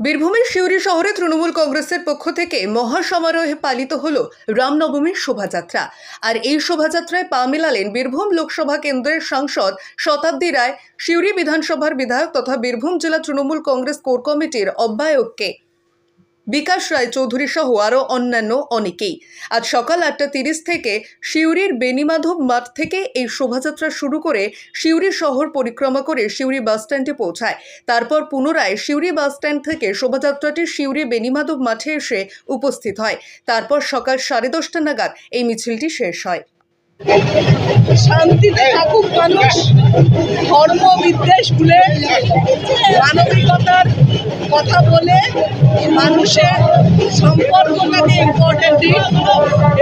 বীরভূমের শিউরি শহরে তৃণমূল কংগ্রেসের পক্ষ থেকে মহাসমারোহে পালিত হল রামনবমীর শোভাযাত্রা। আর এই শোভাযাত্রায় পা মেলালেন বীরভূম লোকসভা কেন্দ্রের সাংসদ শতাব্দী রায় শিউরি বিধানসভার বিধায়ক তথা বীরভূম জেলা তৃণমূল কংগ্রেস কোর কমিটির অব্যায়ককে। বিকাশ রায় চৌধুরী সহ আরও অন্যান্য অনেকেই। আজ সকাল আটটা তিরিশ থেকে সিউড়ির বেনিমাধব মাঠ থেকে এই শোভাযাত্রা শুরু করে সিউড়ি শহর পরিক্রমা করে সিউড়ি বাসস্ট্যান্ডে পৌঁছায়। তারপর পুনরায় সিউড়ি বাসস্ট্যান্ড থেকে শোভাযাত্রাটি সিউড়ি বেনিমাধব মাঠে এসে উপস্থিত হয়। তারপর সকাল সাড়ে দশটা নাগাদ এই মিছিলটি শেষ হয়। শান্তিতে থাকুক মানুষ। ধর্ম, বিদ্বেষ ভুলে, মানবিকতার কথা বলে মানুষের সম্পর্কটাকে ইম্পর্টেন্ট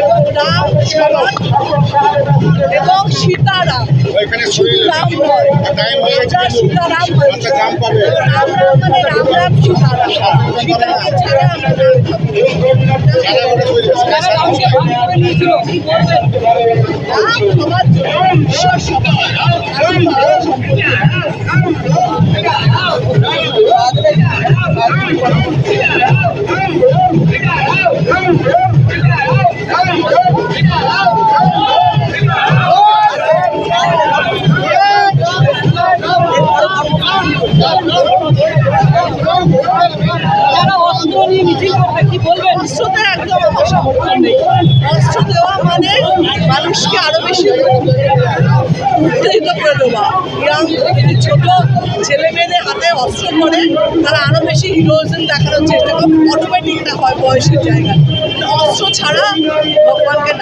এবং রাম সমান এবং সীতারাম রাম হয়ে রাজা সীতারাম আচ্ছা, রাম রাম মানে রাম রাম সীতারাম সীতাকে ছাড়া আমরা রাম খাব না। কি বলবেন রাম সবার জন্য মানে মানুষকে আরও বেশি উত্তেজিত করে দেওয়া। ইয়াং ছোট হাতে অস্ত্র করে তারা আরও বেশি হিরোইজম দেখানোর চেষ্টা করে। অটোমেটিক এটা হয় বয়সের জায়গা অস্ত্র ছাড়া ভগবানকে